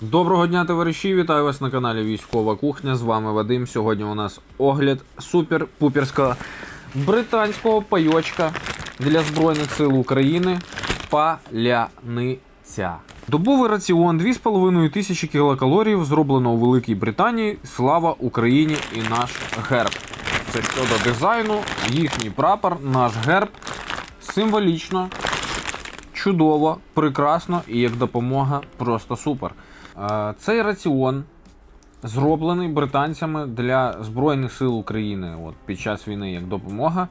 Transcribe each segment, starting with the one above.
Доброго дня, товариші! Вітаю вас на каналі Військова Кухня. З вами Вадим. Сьогодні у нас огляд супер-пуперського британського пайочка для Збройних сил України Паляниця. Добовий раціон 2,5 тисячі кілокалорій зроблено у Великій Британії. Слава Україні і наш герб. Це щодо дизайну, їхній прапор, наш герб. Символічно, чудово, прекрасно і як допомога просто супер. Цей раціон зроблений британцями для Збройних сил України от, під час війни як допомога.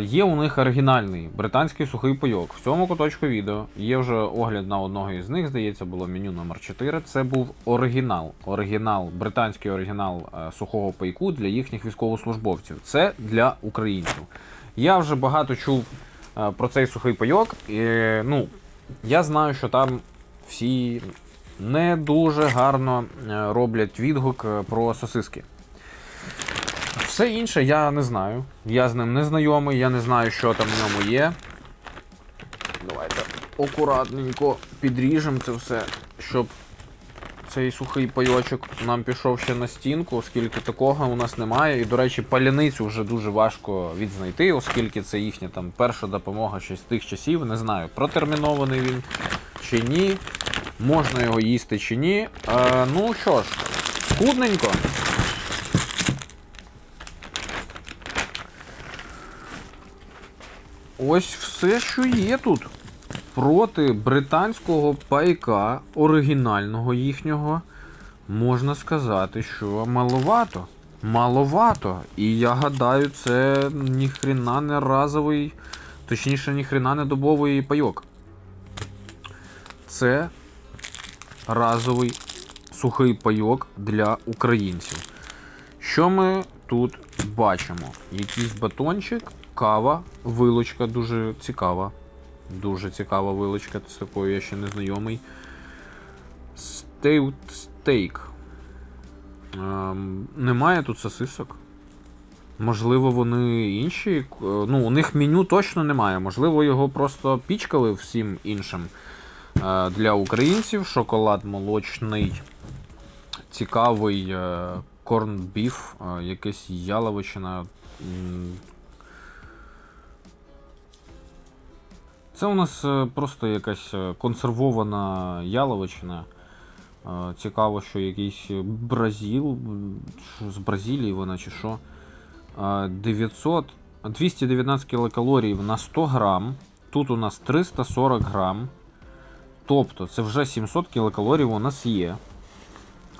Є у них оригінальний британський сухий пайок. В цьому куточку відео є вже огляд на одного із них, здається, було меню номер 4 Це був оригінал. Оригінал, британський оригінал е, сухого пайку для їхніх військовослужбовців. Це для українців. Я вже багато чув е, про цей сухий пайок. І, ну, я знаю, що там всі не дуже гарно е, роблять відгук е, про сосиски. Все інше я не знаю. Я з ним не знайомий, я не знаю, що там в ньому є. Давайте акуратненько підріжемо це все, щоб цей сухий пайочок нам пішов ще на стінку, оскільки такого у нас немає. І, до речі, паляницю вже дуже важко відзнайти, оскільки це їхня там перша допомога ще з тих часів. Не знаю, протермінований він чи ні. Можна його їсти чи ні. Е, ну що ж, скудненько. Ось все, що є тут. Проти британського пайка, оригінального їхнього, можна сказати, що маловато. Маловато. І я гадаю, це ніхрена не разовий, точніше, ніхрена не добовий пайок. Це разовий сухий пайок для українців. Що ми тут бачимо? Якийсь батончик, кава, вилочка дуже цікава. Дуже цікава вилочка, з такою я ще не знайомий. Стейт стейк. Ем, немає тут сосисок. Можливо, вони інші. Е, Ну, у них меню точно немає. Можливо, його просто пічкали всім іншим. Е, Для українців шоколад молочний, цікавий е, корнбіф, е, якась яловичина. Це у нас просто якась консервована яловичина. Цікаво, що якийсь Бразил, що з Бразилії вона чи що. Е, 900, 219 кілокалорій на 100 грам. Тут у нас 340 грам. Тобто це вже 700 кілокалорій у нас є.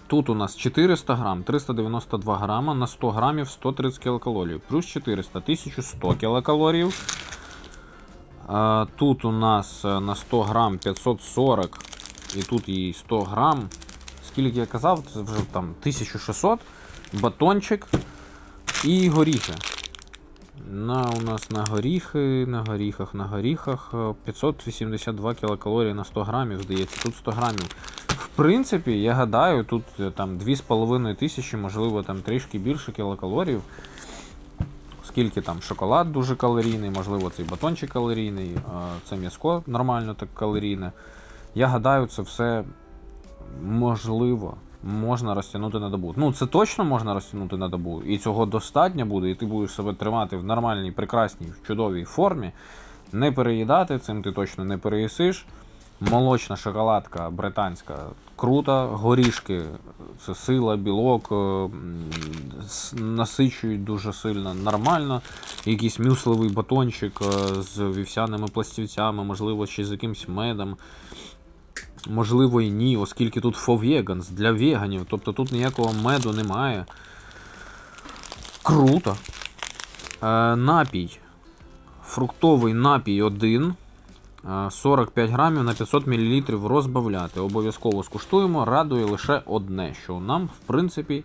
Тут у нас 400 грам, 392 грама на 100 грамів 130 кілокалорій. Плюс 400, 1100 кілокалорій. Тут у нас е, на 100 грам 540 і тут і 100 грам. Скільки я казав, це вже там 1600, батончик і горіхи. На, у нас на горіхи, на горіхах, на горіхах е, 582 кілокалорії на 100 грамів, здається, тут 100 грамів. В принципі, я гадаю, тут е, там 2,5 тисячі, можливо, там трішки більше кілокалорій. Оскільки там шоколад дуже калорійний, можливо, цей батончик калорійний, е, це м'яско нормально так калорійне. Я гадаю, це все можливо. Можна розтягнути на добу. Ну, це точно можна розтягнути на добу, і цього достатньо буде, і ти будеш себе тримати в нормальній, прекрасній, чудовій формі. Не переїдати, цим ти точно не переїсиш. Молочна шоколадка британська крута, горішки це сила, білок, е, насичують дуже сильно нормально. Якийсь мюслевий батончик е, з вівсяними пластівцями, можливо, ще з якимсь медом. Можливо, і ні, оскільки тут фовєганс для веганів, тобто тут ніякого меду немає. Круто. Е, напій. Фруктовий напій 1. е, 45 грамів на 500 мл розбавляти. Обов'язково скуштуємо. Радує лише одне, що нам, в принципі,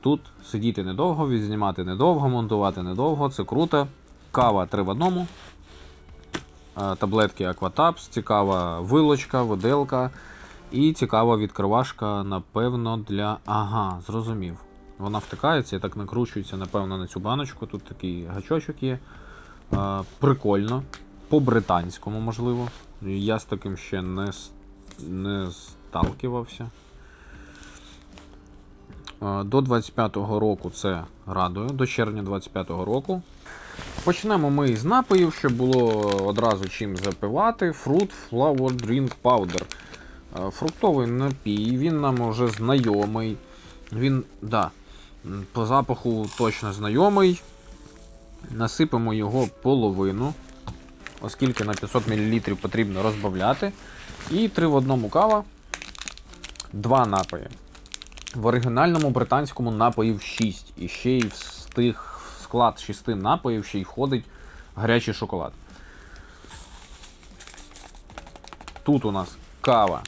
тут сидіти недовго, відзнімати недовго, монтувати недовго. Це круто. Кава 3 в одному. Е, Таблетки Aquataps, цікава вилочка, виделка і цікава відкривашка, напевно, для. Ага, зрозумів. Вона втикається і так накручується, напевно, на цю баночку. Тут такий гачочок є. Е, Прикольно. По-британському, можливо. Я з таким ще не, не сталкивався. Е, До 25-го року це радує, до червня 25-го року. Почнемо ми з напоїв, щоб було одразу чим запивати. Fruit Flower Drink Powder. Е, Фруктовий напій, він нам вже знайомий. Він, да, по запаху точно знайомий. Насипемо його половину, оскільки на 500 мл потрібно розбавляти. І 3 в одному кава. Два напої. В оригінальному британському напоїв 6. І ще й в тих в склад 6 напоїв ще й входить гарячий шоколад. Тут у нас кава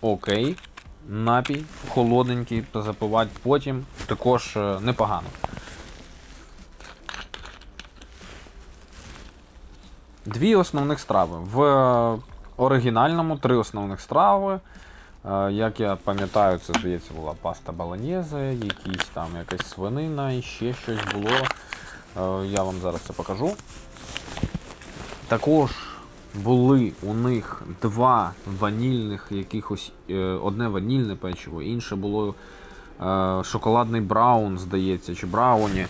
окей. Напій холодненький, та запивати потім також е, непогано. Дві основних страви. В е, оригінальному три основних страви. Е, Як я пам'ятаю, це здається була паста баланьєзе, якісь там якась свинина і ще щось було. Е, Я вам зараз це покажу. Також були у них два ванільних якихось, е, одне ванільне печиво, інше було е, шоколадний браун, здається, чи брауні.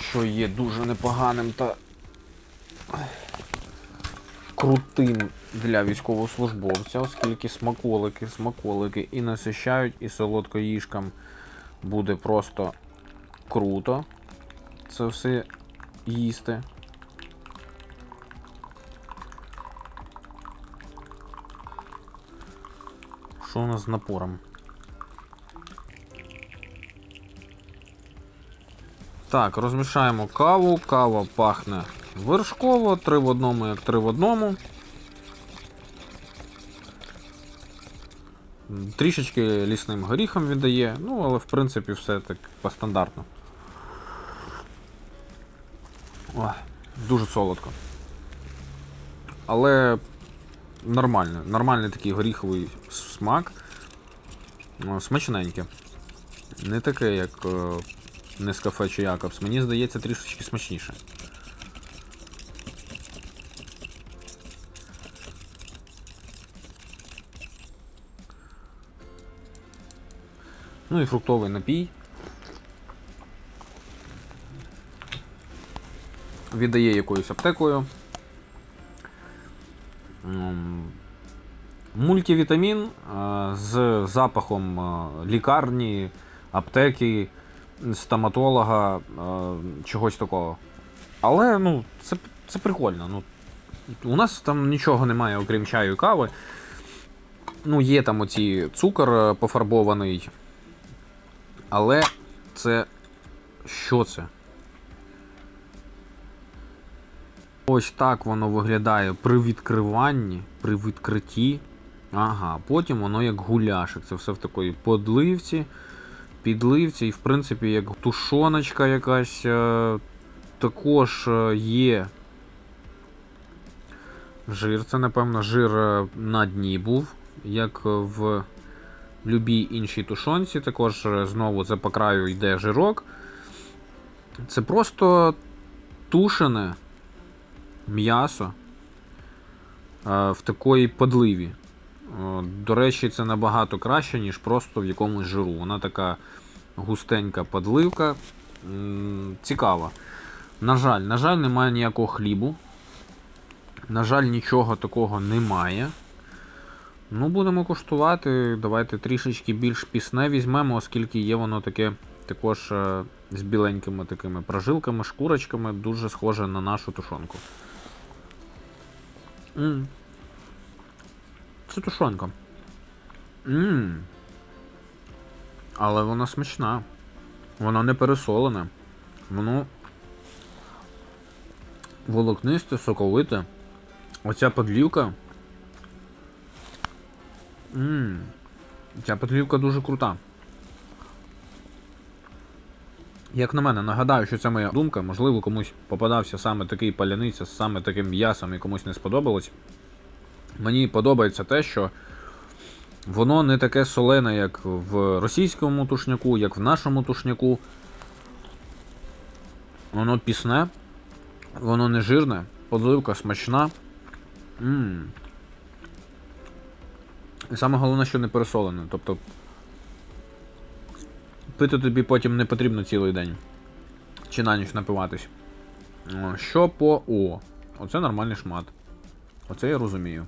Що є дуже непоганим та крутим для військовослужбовця, оскільки смаколики, смаколики і насищають, і солодкоїжкам буде просто круто це все їсти. Що у нас з напором? Так, розмішаємо каву. Кава пахне вершково, три в одному, як три в одному. Трішечки лісним горіхом віддає, ну, але в принципі все так постандартно. Ой, дуже солодко. Але нормально. Нормальний такий горіховий смак. Смачненьке. Не таке, як е, Нескафе чи Якобс. Мені здається, трішечки смачніше. Ну і фруктовий напій. Віддає якоюсь аптекою. М, Мультивітамін е, з запахом е, лікарні, аптеки, стоматолога, е, чогось такого. Але ну, це, це прикольно. Ну, у нас там нічого немає, окрім чаю і кави. Ну, є там оці цукор пофарбований. Але це. Що це? Ось так воно виглядає при відкриванні, при відкритті. Ага, потім воно як гуляшик. Це все в такої подливці, підливці, і в принципі як тушоночка якась. е, Також е, є жир. Це, напевно, жир е, на дні був, як в любій іншій тушонці. Також е, знову це по краю йде жирок. Це просто тушене м'ясо е, в такої подливі. Е, До речі, це набагато краще, ніж просто в якомусь жиру. Вона така густенька подливка. Цікава. На жаль, на жаль, немає ніякого хлібу. На жаль, нічого такого немає. Ну, будемо куштувати. Давайте трішечки більш пісне візьмемо, оскільки є воно таке також е, з біленькими такими прожилками, шкурочками, дуже схоже на нашу тушонку. М. Це тушонка. М. Але вона смачна. Вона не пересолена. Воно волокнисте, соковите. Оця подлівка. Ммм. Ця подлівка дуже крута. Як на мене, нагадаю, що це моя думка, можливо, комусь попадався саме такий паляниця з саме таким м'ясом і комусь не сподобалось. Мені подобається те, що воно не таке солене, як в російському тушняку, як в нашому тушняку. Воно пісне, воно не жирне, подливка смачна. Ммм. І саме головне, що не пересолене. Тобто. Пити тобі потім не потрібно цілий день. Чи на ніч напиватись. Що по О. Оце нормальний шмат. Оце я розумію.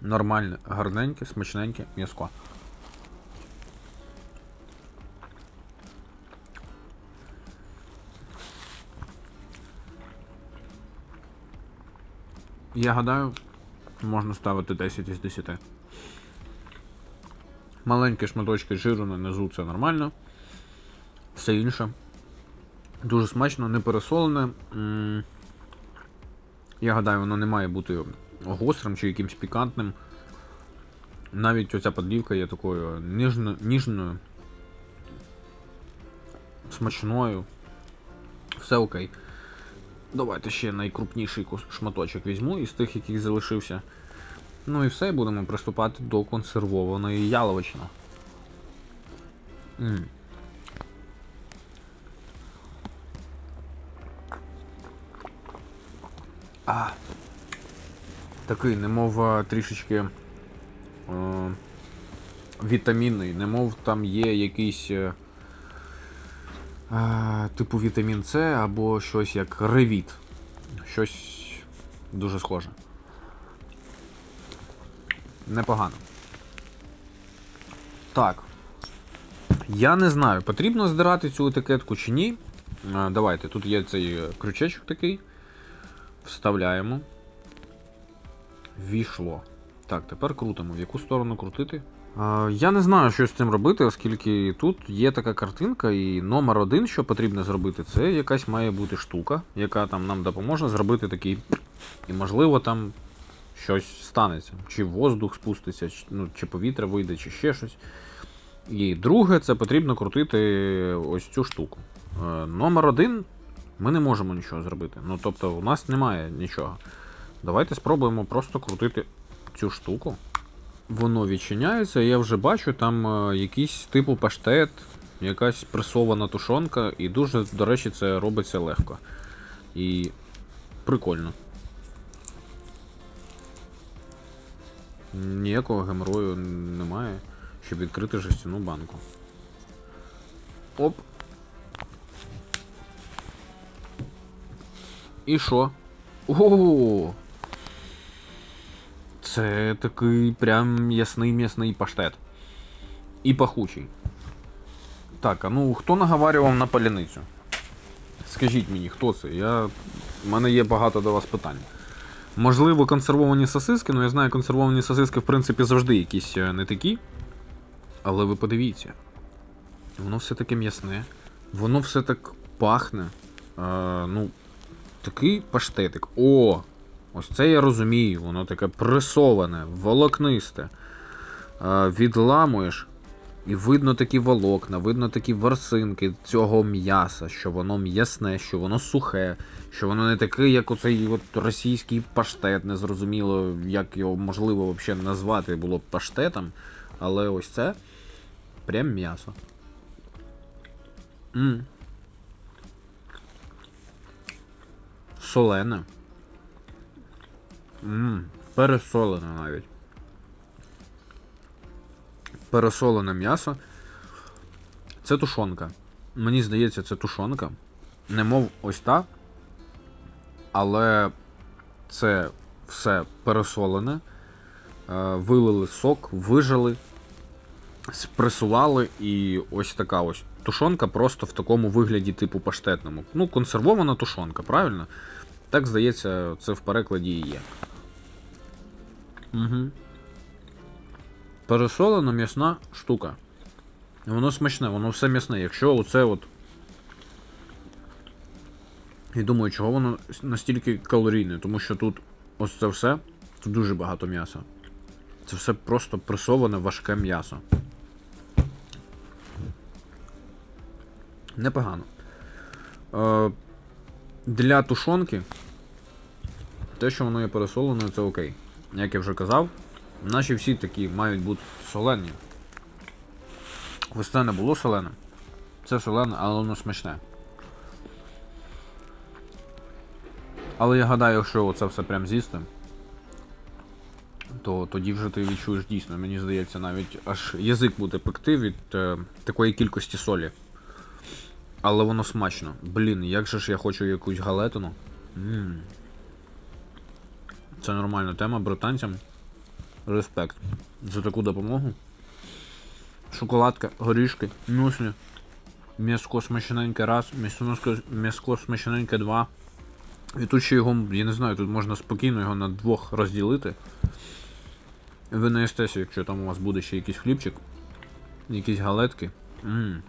Нормальне, гарненьке, смачненьке м'яско. Я гадаю, можна ставити 10 із 10. Маленькі шматочки жиру на низу це нормально. Все інше. Дуже смачно, не пересолене. Я гадаю, воно не має бути гострим чи якимсь пікантним. Навіть оця подлівка є такою ніжно, ніжною, смачною. Все окей. Давайте ще найкрупніший шматочок візьму із тих, яких залишився. Ну і все, будемо приступати до консервованої яловичини. М. А. Такий, немов трішечки е, вітамінний, немов там є якийсь е, е, типу вітамін С або щось як ревіт. Щось дуже схоже. Непогано. Так. Я не знаю, потрібно здирати цю етикетку чи ні. Е, Давайте, тут є цей е, крючечок такий. Вставляємо. Війшло. Так, тепер крутимо. В яку сторону крутити? Е, я не знаю, що з цим робити, оскільки тут є така картинка, і номер один, що потрібно зробити, це якась має бути штука, яка там нам допоможе зробити такий. І можливо там щось станеться. Чи воздух спуститься, чи, ну, чи повітря вийде, чи ще щось. І друге, це потрібно крутити ось цю штуку. Е, номер один ми не можемо нічого зробити. Ну тобто, у нас немає нічого. Давайте спробуємо просто крутити цю штуку. Воно відчиняється, і я вже бачу там е, якийсь типу паштет, якась пресована тушонка, і дуже, до речі, це робиться легко. І прикольно. Ніякого геморою немає, щоб відкрити жестяну банку. Оп. І що? О! Це такий прям ясний м'ясний паштет. І пахучий. Так, а ну хто наговарював на паляницю? Скажіть мені, хто це? Я... У мене є багато до вас питань. Можливо, консервовані сосиски, ну я знаю, консервовані сосиски, в принципі, завжди якісь е, не такі. Але ви подивіться. Воно все таке м'ясне. Воно все так пахне. Е, ну, такий паштетик. О! Ось це я розумію. Воно таке пресоване, волокнисте. Е, відламуєш. І видно такі волокна, видно такі ворсинки цього м'яса, що воно м'ясне, що воно сухе, що воно не таке, як оцей от російський паштет. Незрозуміло, як його можливо взагалі назвати було б паштетом. Але ось це прям м'ясо. м Солене. м Пересолене навіть. Пересолене м'ясо. Це тушонка. Мені здається, це тушонка. Немов ось та. Але це все пересолене. Е, Вилили сок, вижали, спресували, і ось така ось тушонка просто в такому вигляді, типу паштетному. Ну, консервована тушонка, правильно? Так, здається, це в перекладі і є. Угу. Пересолена м'ясна штука. Воно смачне, воно все м'ясне. Якщо оце от. І думаю, чого воно настільки калорійне, тому що тут ось це все, тут дуже багато м'яса. Це все просто пресоване важке м'ясо. Непогано. Е, для тушонки, те, що воно є пересолене, це окей. Як я вже казав, наші всі такі мають бути солені. Це не було солене. Це солене, але воно смачне. Але я гадаю, якщо це все прям з'їсти, то тоді вже ти відчуєш дійсно, мені здається, навіть аж язик буде пекти від е, такої кількості солі. Але воно смачно. Блін, як же ж я хочу якусь галетину. м Це нормальна тема британцям. Респект за таку допомогу. Шоколадка, горішки, мюслі. М'яско смачненьке раз, м'яско, смачненьке два. І тут ще його, я не знаю, тут можна спокійно його на двох розділити. Ви не їстеся, якщо там у вас буде ще якийсь хлібчик, якісь галетки. Ммм.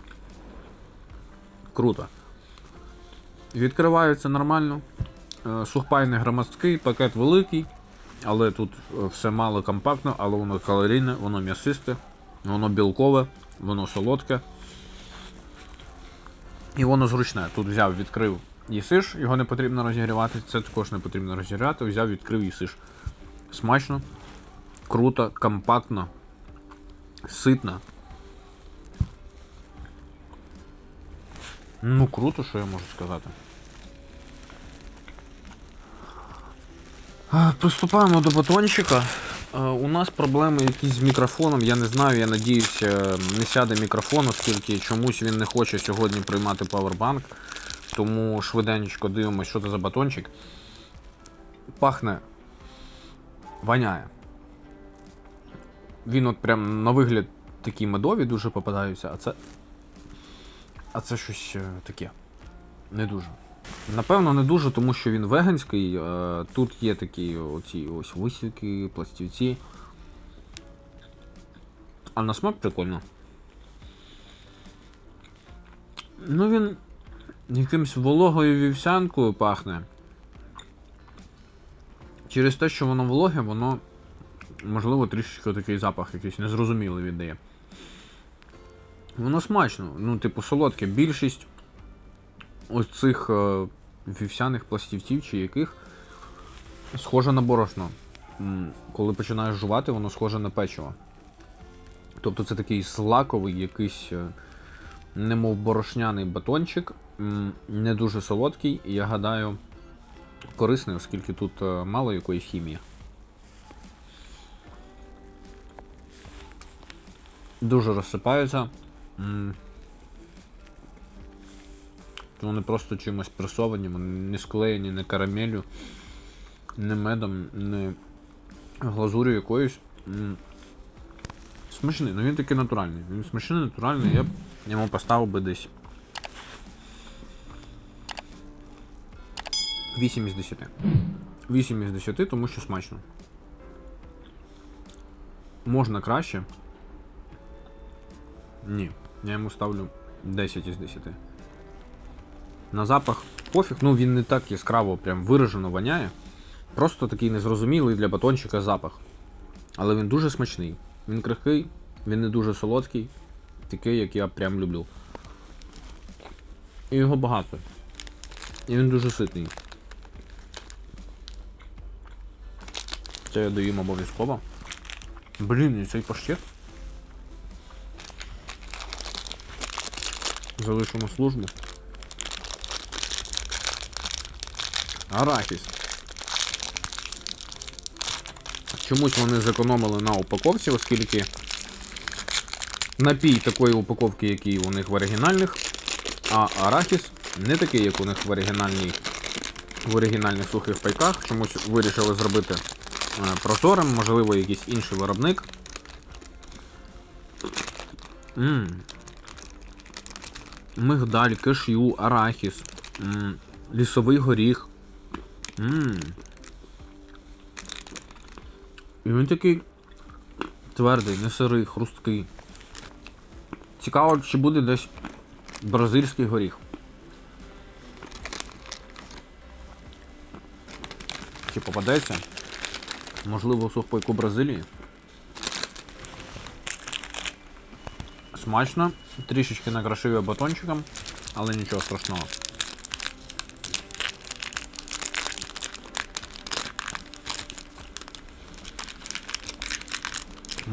Круто. Відкривається нормально. Е, Сухпайний громадський, пакет великий, але тут е, все мало компактно, але воно калорійне, воно м'ясисте, воно білкове, воно солодке. І воно зручне. Тут взяв, відкрив, їсиш, його не потрібно розігрівати, це також не потрібно розігрівати, взяв, відкрив, їсиш. Смачно, круто, компактно, ситно. Ну, круто, що я можу сказати. Приступаємо до батончика. Е, У нас проблеми якісь з мікрофоном, я не знаю, я надіюся, не сяде мікрофон, оскільки чомусь він не хоче сьогодні приймати павербанк. Тому швиденько дивимося, що це за батончик. Пахне. Воняє. Він от прям на вигляд такі медові дуже попадаються, а це. А це щось е, таке. Не дуже. Напевно, не дуже, тому що він веганський. Тут є такі оці ось висівки, пластівці. А на смак прикольно. Ну він якимсь вологою вівсянкою пахне. Через те, що воно вологе, воно можливо трішечки такий запах якийсь незрозумілий віддає. Воно смачно, ну, типу, солодке. Більшість ось цих е, вівсяних пластівців чи яких схоже на борошно. Коли починаєш жувати, воно схоже на печиво. Тобто це такий злаковий якийсь, е, немов борошняний батончик, не дуже солодкий, я гадаю, корисний, оскільки тут е, мало якоїсь хімії. Дуже розсипаються. Вони просто чимось пресовані, вони не склеєні, не карамелью, не медом, не глазурю якоюсь. Смачний, ну він такий натуральний. Він смачний, натуральний, я б йому поставив би десь 8 із 10. 8 із 10, тому що смачно. Можна краще. Ні, я йому ставлю 10 із 10. На запах пофіг, ну він не так яскраво прям виражено воняє. Просто такий незрозумілий для батончика запах. Але він дуже смачний. Він крихкий, він не дуже солодкий, такий, як я прям люблю. І його багато. І він дуже ситний. Це я доїм обов'язково. Блін, і цей паштет. Залишимо службу. Арахіс. Чомусь вони зекономили на упаковці, оскільки напій такої упаковки, який у них в оригінальних, а арахіс не такий, як у них в оригінальній, в оригінальних сухих пайках. Чомусь вирішили зробити е, прозорим, можливо, якийсь інший виробник. Ммм. Мигдаль, кешю, арахіс, м, лісовий горіх. Ммм. І він такий твердий, не сирий, хрусткий. Цікаво, чи буде десь бразильський горіх. Чи попадеться? Можливо, сухпайку Бразилії. Смачно, трішечки накрашив батончиком, але нічого страшного.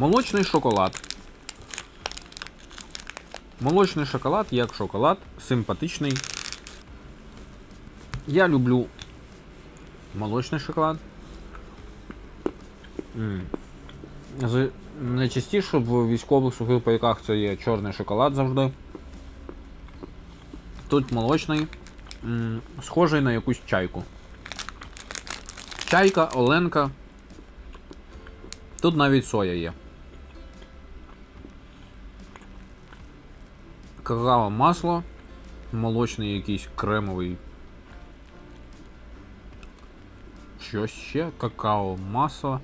Молочний шоколад. Молочний шоколад як шоколад, симпатичний. Я люблю молочний шоколад. Найчастіше в військових сухих пайках це є чорний шоколад завжди. Тут молочний, схожий на якусь чайку. Чайка, оленка. Тут навіть соя є. Какао масло, молочний якийсь кремовий. Що ще? Какао масло.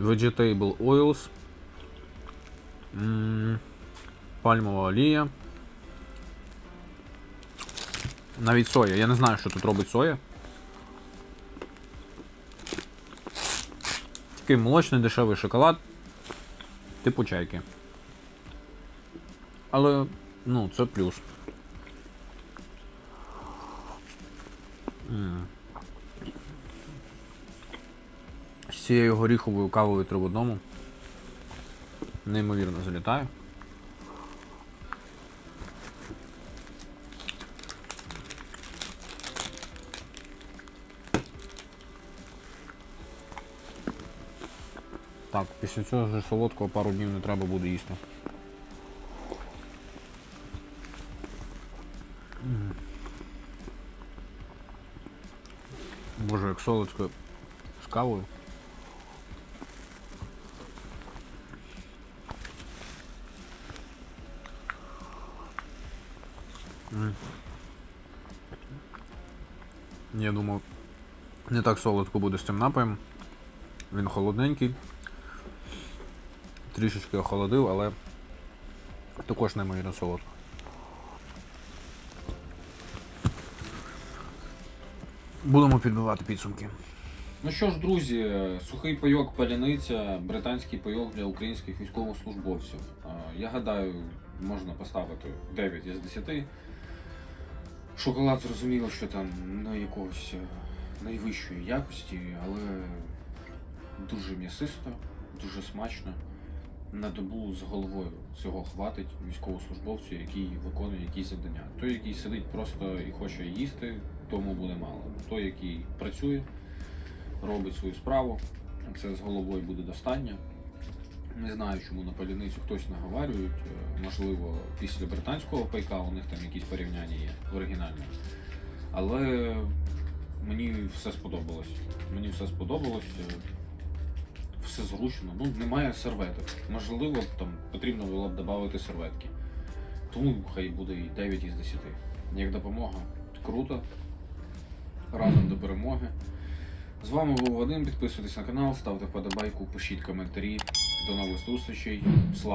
Vegetable oils. Пальмова олія. Навіть соя. Я не знаю, що тут робить соя. Такий молочний дешевий шоколад. Типу чайки. Але, ну, це плюс. З цією горіховою кавою три. Неймовірно залітаю. Так, після цього вже солодкого пару днів не треба буде їсти. Солодко з кавою. М. Я думав, не так солодко буде з цим напоєм. Він холодненький. Трішечки охолодив, але також неймовірно солодко. Будемо підбивати підсумки. Ну що ж, друзі, сухий пайок паляниця, британський пайок для українських військовослужбовців. Я гадаю, можна поставити 9 із 10. Шоколад зрозуміло, що там не якогось е, найвищої якості, але дуже м'ясисто, дуже смачно. На добу з головою цього хватить військовослужбовцю, який виконує якісь завдання. Той, який сидить просто і хоче їсти, тому буде мало. Той, який працює, робить свою справу, це з головою буде достатньо. Не знаю, чому на паляницю хтось наговарюють. Е, Можливо, після британського пайка у них там якісь порівняння є оригінальні. Але мені все сподобалось. Мені все сподобалось. Все зручно. Ну, немає серветок. Можливо, там потрібно було б додати серветки. Тому хай буде і 9 із 10. Як допомога, круто. Разом до перемоги. З вами був Вадим. Підписуйтесь на канал, ставте вподобайку, пишіть коментарі. До нових зустрічей. Слава!